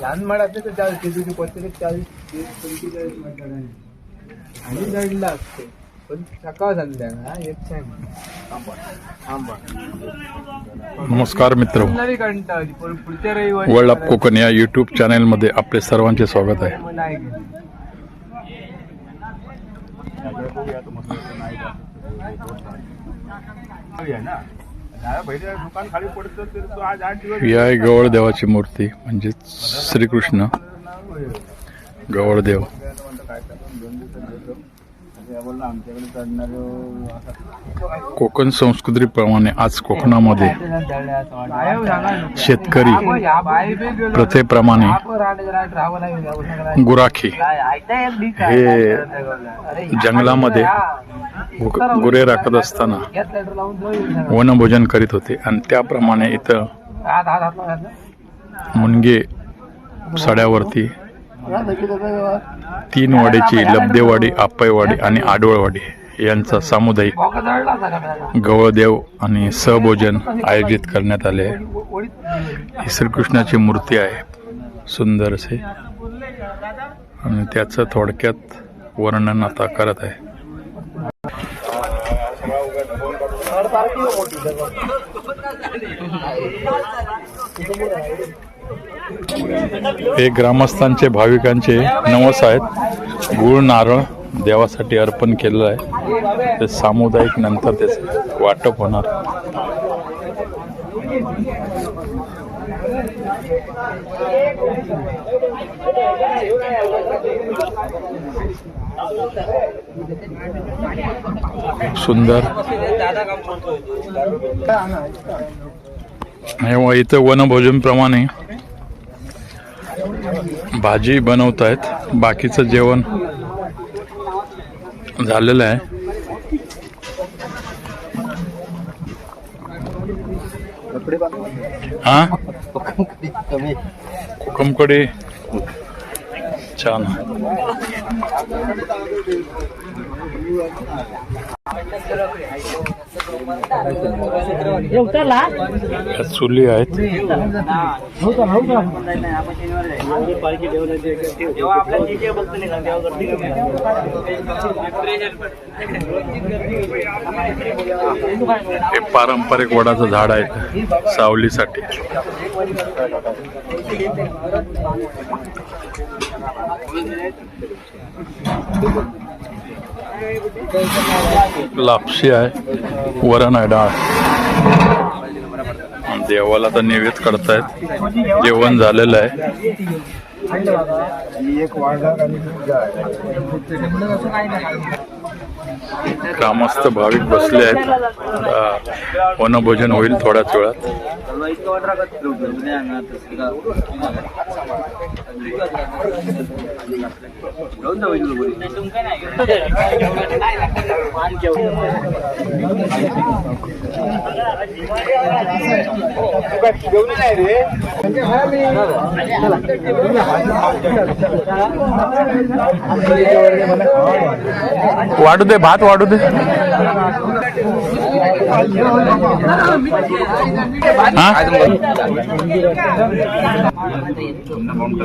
लहान माड असते तर चाळीस ते तुझी प्रत्येक चाळीस पंचेचाळीस नाही. आणि जडला असते. पण सकाळ संध्याकाळ एक नमस्कार मित्र. पुढच्या रविवारी वर्ल्ड ऑफ कोकण या युट्यूब चॅनेलमध्ये आपले सर्वांचे स्वागत आहे. मग ही आहे गवळ देवाची मूर्ती म्हणजेच श्रीकृष्ण गवळदेव कोकण संस्कृतीप्रमाणे आज कोकणामध्ये. शेतकरी या. प्रथेप्रमाणे. गुराखी? हे जंगलामध्ये गुरे राखत असताना. वनभोजन करीत होते. आणि त्याप्रमाणे इथं. मुनगे सड्यावरती तीन वाडीची लब्धेवाडी आप्पाईवाडी आणि आडवळवाडी यांचा सामुदायिक? गवळदेव आणि सहभोजन आयोजित करण्यात आले. ही श्रीकृष्णाची मूर्ती आहे. सुंदर असे. आणि त्याचं थोडक्यात वर्णन आता करत आहे. हे ग्रामस्थांचे भाविकांचे नवस आहेत. गुळ नारळ देवासाठी अर्पण केलेलं आहे. ते सामुदायिक नंतर त्याचं वाटप होणार. सुंदर. तेव्हा इथं वनभोजन प्रमाणे भाजी बनवत आहेत बाकीचं जेवण झालेलं आहे. हा? कोकमकडी छान. चुली आहेत. हे पारंपरिक वडाचं झाड आहे. सावलीसाठी. लापशी आहे. वरण आहे डाळ. देवाला तर नैवेद्य करतायत. जेवण झालेलं आहे. ग्रामस्थ भाविक बसले आहेत. वनभोजन होईल थोड्याच वेळात. वाढू दे भात वाढू दे. हा? না মনটা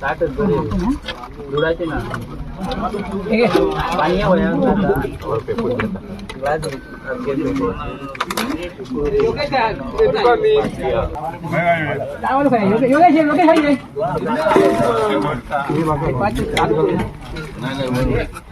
दिली आकडे दुधाचे ना. पाणी योगेश योगेश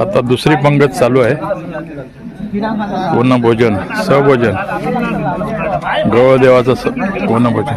आता दुसरी पंगत चालू आहे. पूर्ण भोजन सभोजन. गवळदेवाचं स पूर्ण भोजन.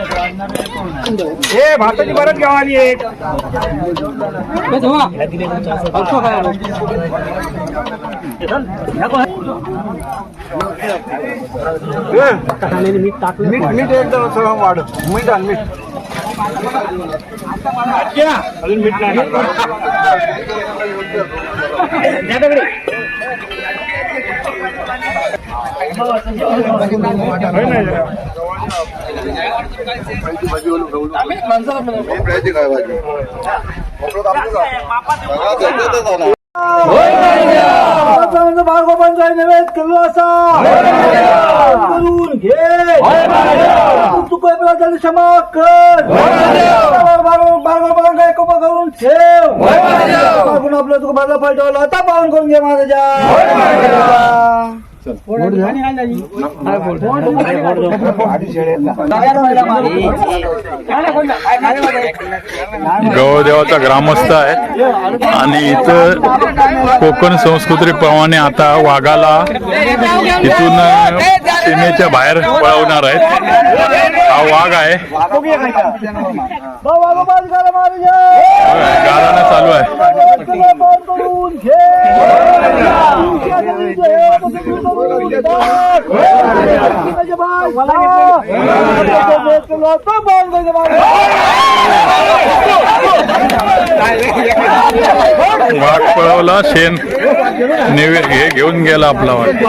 हे भाताची परत गावाली एक. मीठ मीठ एकदम सगळं वाढ. मीठ आण मीठ. अजून मीठ नाही. भागोबांचा नैवेद केलो असा करून घे चुकोय प्रजाला क्षमा कर भागोबांचा एकोपा करून ठेव मागून आपलं तुका माझा पलटवला आता पावन करून घे महाराजा गवदेवाचा ग्रामस्थ आहे. आणि इथं कोकण संस्कृतीप्रमाणे आता वाघाला इथून सीमेच्या बाहेर पळवणार आहेत. हा वाघ आहे. गाराणं चालू आहे. वाघ पळवला शेण निवे हे घेऊन गेला आपला वाट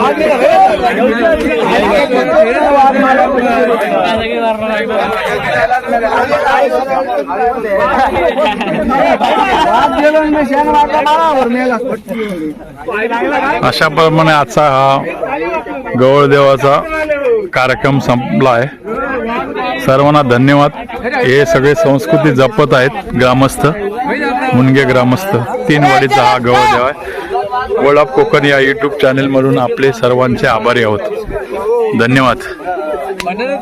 अशा प्रमाणे आजचा हा गवळदेवाचा कार्यक्रम संपला आहे सर्वांना धन्यवाद. हे सगळे संस्कृती जपत आहेत ग्रामस्थ मुनगे ग्रामस्थ. तीन वाडीचा हा गवळदेव आहे. वळप कोकण या युट्यूब चॅनलमधून आपले सर्वांचे आभारी आहोत. धन्यवाद. म्हणूनच